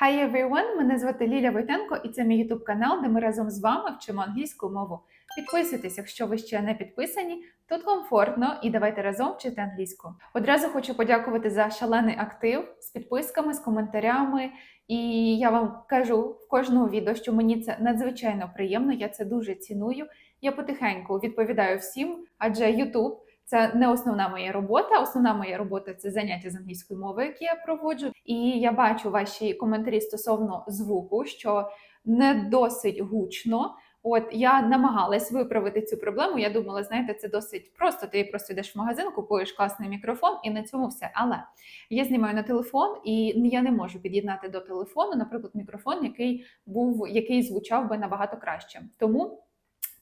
Hi everyone! Мене звати Ліля Войтенко і це мій YouTube канал, де ми разом з вами вчимо англійську мову. Підписуйтесь, якщо ви ще не підписані. Тут комфортно і давайте разом вчити англійську. Одразу хочу подякувати за шалений актив з підписками, з коментарями. І я вам кажу в кожному відео, що мені це надзвичайно приємно. Я це дуже ціную. Я потихеньку відповідаю всім, адже YouTube це не основна моя робота. Основна моя робота це заняття з англійської мови, які я проводжу. І я бачу ваші коментарі стосовно звуку, що не досить гучно. От я намагалась виправити цю проблему. Я думала, знаєте, це досить просто. Ти просто йдеш в магазин, купуєш класний мікрофон, і на цьому все. Але я знімаю на телефон, і я не можу під'єднати до телефону, наприклад, мікрофон, який був, який звучав би набагато краще. Тому.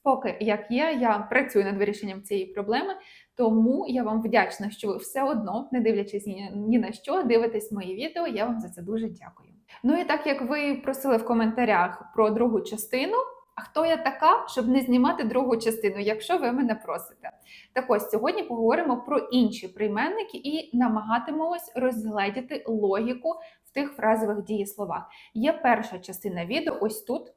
Поки як є, я працюю над вирішенням цієї проблеми, тому я вам вдячна, що ви все одно, не дивлячись ні, на що, дивитесь мої відео. Я вам за це дуже дякую. Ну і так як ви просили в коментарях про другу частину. А хто я така, щоб не знімати другу частину, якщо ви мене просите? Так ось сьогодні поговоримо про інші прийменники і намагатимемось розгледіти логіку в тих фразових дієсловах. Є перша частина відео, ось тут.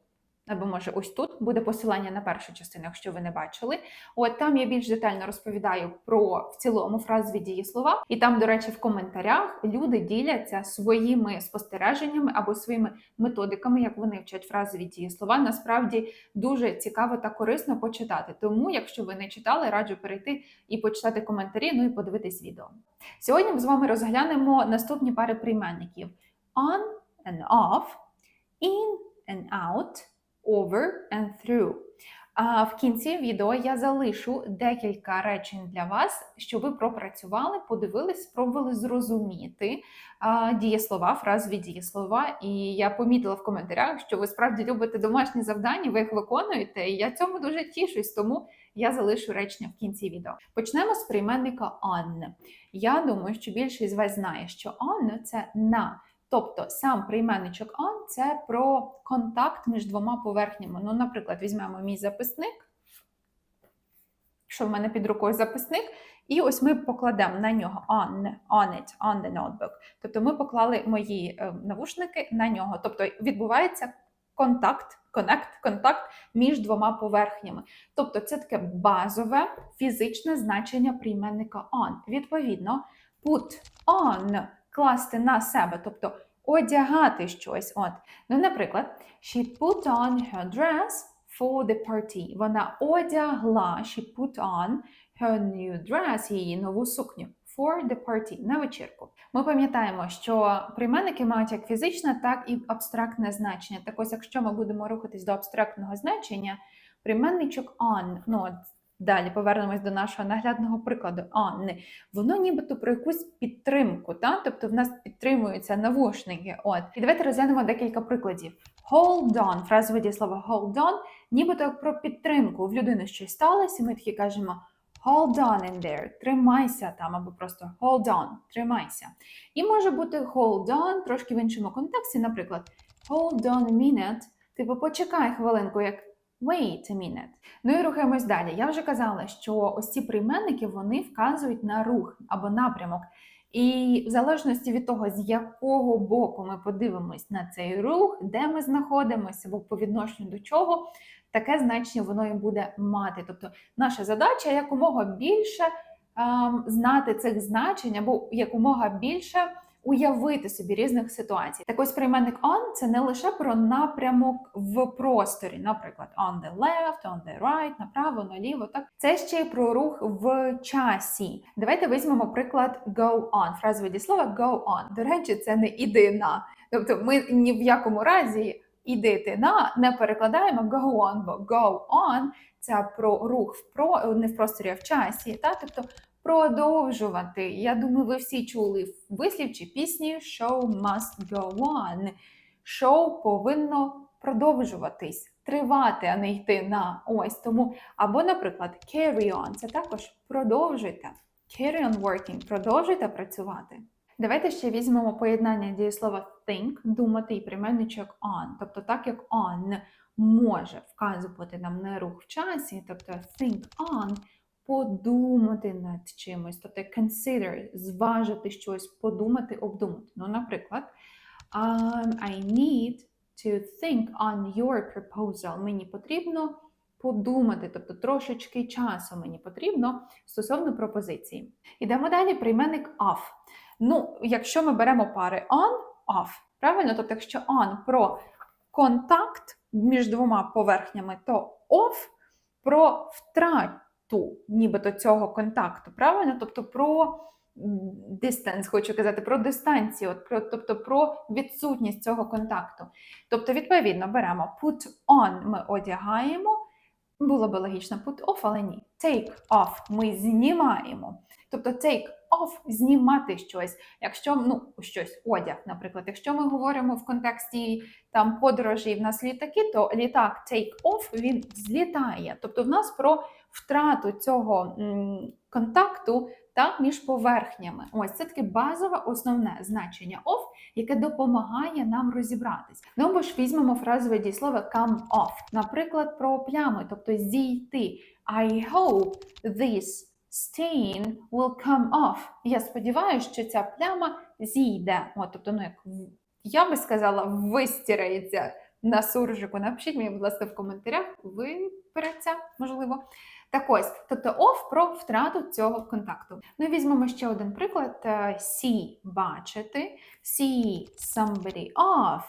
Або може ось тут буде посилання на першу частину, якщо ви не бачили. От там я більш детально розповідаю про в цілому фразові дієслова. І там, до речі, в коментарях люди діляться своїми спостереженнями або своїми методиками, як вони вчать фразові дієслова. Насправді дуже цікаво та корисно почитати. Тому, якщо ви не читали, раджу перейти і почитати коментарі, ну і подивитись відео. Сьогодні ми з вами розглянемо наступні пари прийменників: on and off, in and out over and through. А в кінці відео я залишу декілька речень для вас, щоб ви пропрацювали, подивились, спробували зрозуміти а, дієслова, фразові дієслова. І я помітила в коментарях, що ви справді любите домашні завдання, ви їх виконуєте. І я цьому дуже тішусь, тому я залишу речення в кінці відео. Почнемо з прийменника on. Я думаю, що більшість з вас знає, що on – це на. Тобто сам прийменничок on – це про контакт між двома поверхнями. Ну, наприклад, візьмемо мій записник, що в мене під рукою записник, і ось ми покладемо на нього on, on it, on the notebook. Тобто ми поклали мої е, навушники на нього. Тобто відбувається контакт, коннект, контакт між двома поверхнями. Тобто це таке базове фізичне значення прийменника on. Відповідно, put on – класти на себе, тобто одягати щось. От. Ну, Наприклад, she put on her dress for the party. Вона одягла, she put on her new dress, її нову сукню. For the party на вечірку. Ми пам'ятаємо, що прийменники мають як фізичне, так і абстрактне значення. Так ось, якщо ми будемо рухатись до абстрактного значення, прийменничок on, ну Далі повернемось до нашого наглядного прикладу. On. Воно нібито про якусь підтримку, та? тобто в нас підтримуються навушники. От. І давайте розглянемо декілька прикладів. Hold on, фразове дієслово hold on, нібито про підтримку. В людини щось сталося, і ми такі кажемо hold on in there, тримайся там, або просто hold on, тримайся. І може бути hold on трошки в іншому контексті, наприклад, hold on a minute, типу почекай хвилинку, як Wait a minute. Ну і рухаємось далі. Я вже казала, що ось ці прийменники вони вказують на рух або напрямок. І в залежності від того, з якого боку ми подивимось на цей рух, де ми знаходимося, або по відношенню до чого, таке значення воно і буде мати. Тобто, наша задача якомога більше ем, знати цих значень, або якомога більше уявити собі різних ситуацій. Так ось прийменник on – це не лише про напрямок в просторі, наприклад, on the left, on the right, направо, наліво. Так це ще й про рух в часі. Давайте візьмемо приклад go on. Фразове дієслово go on. До речі, це не іди на. Тобто, ми ні в якому разі. Ідити на не перекладаємо go on, бо go on це про рух в про не в просторі, а в часі. Та? Тобто продовжувати. Я думаю, ви всі чули вислів чи пісні Show must go on. Шоу повинно продовжуватись, тривати, а не йти на ось тому. Або, наприклад, carry on це також продовжуйте. Carry on working, продовжуйте працювати. Давайте ще візьмемо поєднання дієслова think, думати і прийменничок on. Тобто, так як on може вказувати нам на рух в часі, тобто think on подумати над чимось, тобто consider, зважити щось, подумати, обдумати. Ну, наприклад, Um, I need to think on your proposal. Мені потрібно подумати, тобто трошечки часу мені потрібно стосовно пропозиції. Ідемо далі, прийменник of. Ну, якщо ми беремо пари on, off, правильно? Тобто, якщо on про контакт між двома поверхнями, то off про втрату нібито цього контакту, правильно? Тобто про distance, хочу казати, про дистанцію, про, тобто про відсутність цього контакту. Тобто, відповідно, беремо put on, ми одягаємо. Було би логічно put off, але ні. Take off ми знімаємо. Тобто take off знімати щось. Якщо ну щось, одяг, наприклад, якщо ми говоримо в контексті там подорожі в нас літаки, то літак take off він злітає. Тобто в нас про втрату цього контакту та між поверхнями. Ось це таке базове основне значення off, яке допомагає нам розібратись. Ну або ж візьмемо фразове дієслово come off, наприклад, про плями, тобто зійти. I hope this stain will come off. Я сподіваюся, що ця пляма зійде. От, тобто, ну як я би сказала, вистирається на суржику. Напишіть мені, будь ласка, в коментарях, випереться, можливо. Так ось, тобто off про втрату цього контакту. Ну і візьмемо ще один приклад: Е, see – бачити, see somebody off,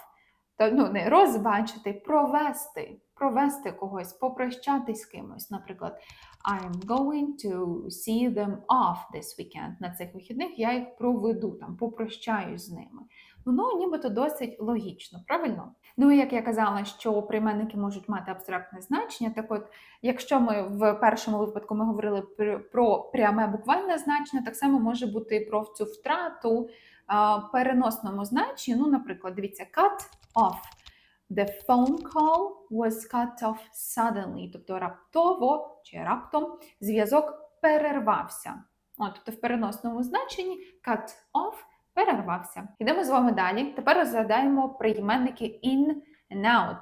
то ну не розбачити, провести, провести когось, попрощатись з кимось. Наприклад, I'm going to see them off this weekend. На цих вихідних я їх проведу, там попрощаюсь з ними. Воно нібито досить логічно, правильно? Ну і як я казала, що прийменники можуть мати абстрактне значення. Так от, якщо ми в першому випадку ми говорили про пряме буквальне значення, так само може бути і про цю втрату переносному значенні. Ну, наприклад, дивіться, cut off. The phone call was cut off suddenly, тобто раптово чи раптом зв'язок перервався. От, тобто в переносному значенні cut off перервався. Йдемо з вами далі. Тепер розглядаємо прийменники in and out.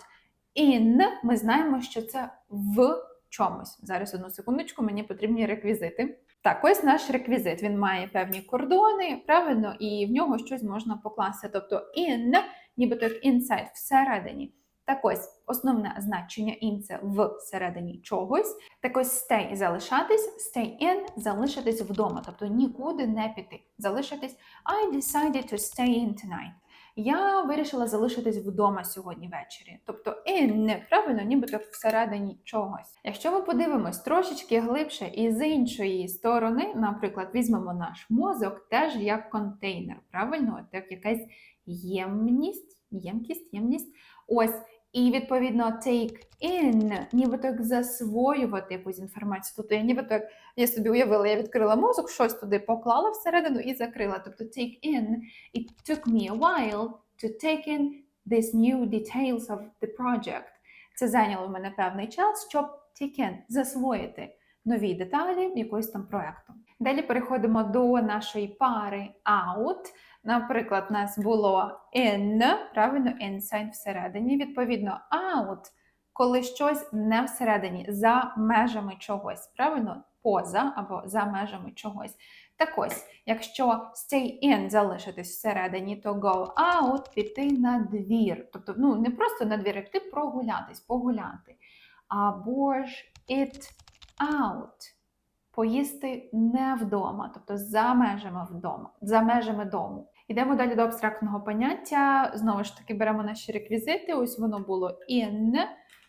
In ми знаємо, що це в чомусь. Зараз одну секундочку, мені потрібні реквізити. Так, ось наш реквізит. Він має певні кордони, правильно, і в нього щось можна покласти. Тобто in, нібито як inside, всередині. Так ось основне значення in це всередині чогось. Так ось stay залишатись, stay in залишитись вдома, тобто нікуди не піти. Залишитись I decided to stay in tonight. Я вирішила залишитись вдома сьогодні ввечері. Тобто in, правильно, нібито всередині чогось. Якщо ми подивимось трошечки глибше і з іншої сторони, наприклад, візьмемо наш мозок теж як контейнер, правильно, От як якась ємність, ємкість, ємність. Ось. І відповідно take in, нібито як засвоювати якусь інформацію. Тобто я нібито як я собі уявила, я відкрила мозок, щось туди поклала всередину і закрила. Тобто take in. It took me a while to take in these new details of the project. Це зайняло в мене певний час, щоб take in, засвоїти нові деталі якогось там проекту. Далі переходимо до нашої пари out. Наприклад, у нас було in, правильно, inside всередині. Відповідно, out, коли щось не всередині, за межами чогось, правильно? Поза або за межами чогось. Так ось, якщо stay in залишитись всередині, то go out піти на двір. Тобто, ну не просто на двір, як ти прогулятись, погуляти. Або ж it out. Поїсти не вдома, тобто за межами вдома, за межами дому. Йдемо далі до абстрактного поняття. Знову ж таки, беремо наші реквізити. Ось воно було in.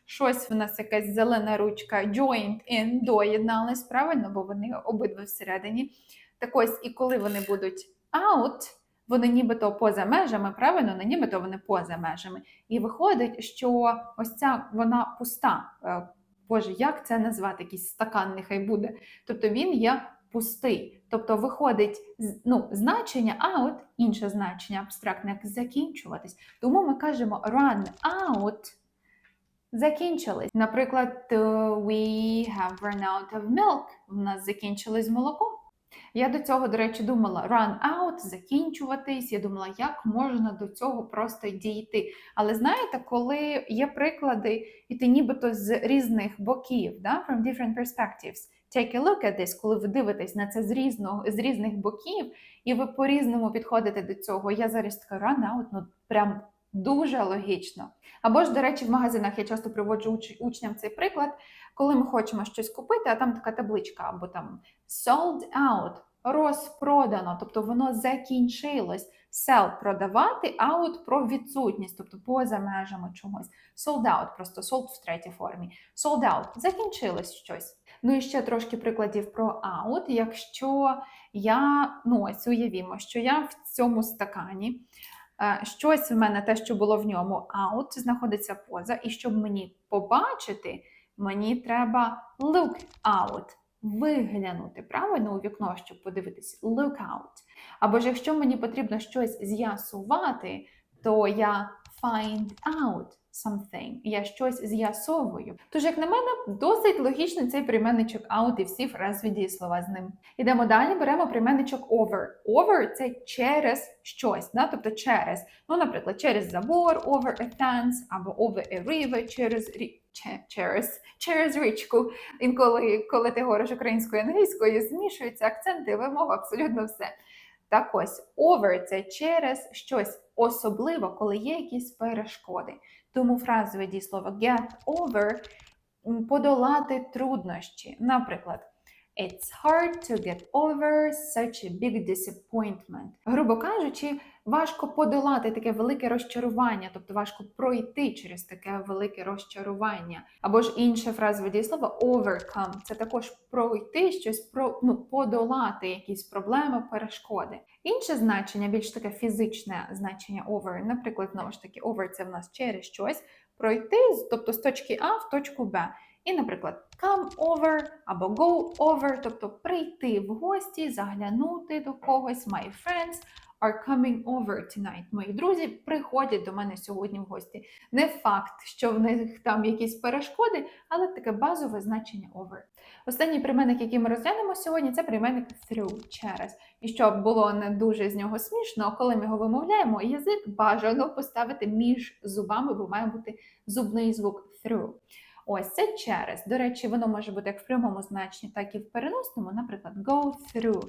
Щось в нас якась зелена ручка joined in, доєдналась, правильно, бо вони обидва всередині. Так ось, і коли вони будуть out, вони нібито поза межами, правильно, не нібито вони поза межами. І виходить, що ось ця вона пуста. Е, Боже, як це назвати? Якийсь стакан нехай буде. Тобто він є пустий. Тобто виходить ну, значення out, інше значення абстрактне, як закінчуватись. Тому ми кажемо run out. Закінчились. Наприклад, е, we have run out of milk. У нас закінчилось молоко. Я до цього, до речі, думала run out, закінчуватись. Я думала, як можна до цього просто дійти. Але знаєте, коли є приклади, і ти нібито з різних боків, да, from different perspectives, take a look at this, коли ви дивитесь на це з різного з різних боків, і ви по-різному підходите до цього. Я зараз така рана, от ну прям дуже логічно. Або ж, до речі, в магазинах я часто приводжу уч- учням цей приклад, коли ми хочемо щось купити, а там така табличка, або там sold out, розпродано, тобто воно закінчилось. Sell – продавати, out – про відсутність, тобто поза межами чогось. Sold out, просто sold в третій формі. Sold out – закінчилось щось. Ну і ще трошки прикладів про out. Якщо я, ну ось уявімо, що я в цьому стакані, е, щось в мене, те, що було в ньому, out, знаходиться поза, і щоб мені побачити, мені треба look out, виглянути правильно у вікно, щоб подивитись look out. Або ж якщо мені потрібно щось з'ясувати, то я find out something. Я щось з'ясовую. Тож, як на мене, досить логічний цей прийменничок out і всі фразові дієслова з ним. Ідемо далі, беремо прийменничок over. Over – це через щось, да? тобто через. Ну, наприклад, через забор, over a fence, або over a river, через рі... через, через річку. Інколи, коли ти говориш українською і англійською, змішуються акценти, вимова, абсолютно все. Так ось, over – це через щось, особливо, коли є якісь перешкоди. Тому фразове дієслово get over подолати труднощі. Наприклад, It's hard to get over such a big disappointment. Грубо кажучи, важко подолати таке велике розчарування, тобто важко пройти через таке велике розчарування. Або ж інше фразове дієслово overcome це також пройти щось, про, ну, подолати якісь проблеми, перешкоди. Інше значення, більш таке фізичне значення over, наприклад, знову ж таки, over це в нас через щось, пройти, тобто з точки А в точку Б. І, наприклад, come over або go over, тобто прийти в гості, заглянути до когось. My friends are coming over tonight. Мої друзі приходять до мене сьогодні в гості. Не факт, що в них там якісь перешкоди, але таке базове значення over. Останній прийменник, який ми розглянемо сьогодні, це прийменник through через. І щоб було не дуже з нього смішно, коли ми його вимовляємо, язик бажано поставити між зубами, бо має бути зубний звук through. Ось це через. До речі, воно може бути як в прямому значенні, так і в переносному, наприклад, go through.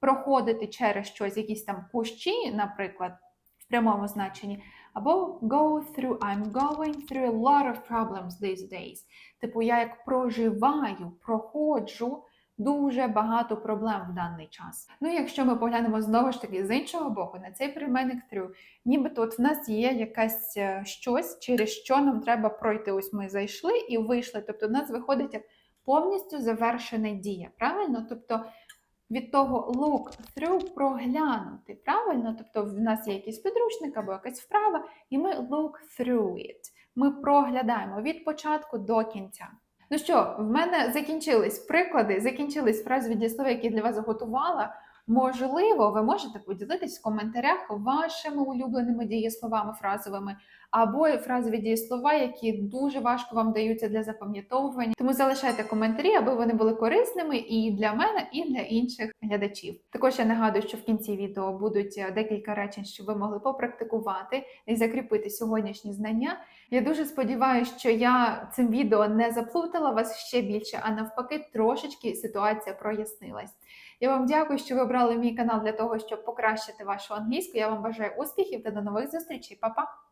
Проходити через щось, якісь там кущі, наприклад, в прямому значенні, або go through, I'm going through a lot of problems these days. Типу, я як проживаю, проходжу дуже багато проблем в даний час. Ну, якщо ми поглянемо знову ж таки з іншого боку на цей прийменник through, нібито от в нас є якась е, щось, через що нам треба пройти. Ось ми зайшли і вийшли. Тобто, в нас виходить як повністю завершена дія. Правильно? Тобто від того look through проглянути. Правильно? Тобто, в нас є якийсь підручник або якась вправа, і ми look through it. Ми проглядаємо від початку до кінця. Ну що, в мене закінчились приклади, закінчились фразові дієслова, які для вас заготувала. Можливо, ви можете поділитись в коментарях вашими улюбленими дієсловами фразовими або фразові дієслова, які дуже важко вам даються для запам'ятовування. Тому залишайте коментарі, аби вони були корисними і для мене, і для інших глядачів. Також я нагадую, що в кінці відео будуть е, декілька речень, щоб ви могли попрактикувати і закріпити сьогоднішні знання. Я дуже сподіваюся, що я цим відео не заплутала вас ще більше, а навпаки, трошечки ситуація прояснилась. Я вам дякую, що ви обрали мій канал для того, щоб покращити вашу англійську. Я вам бажаю успіхів та до нових зустрічей. Па-па!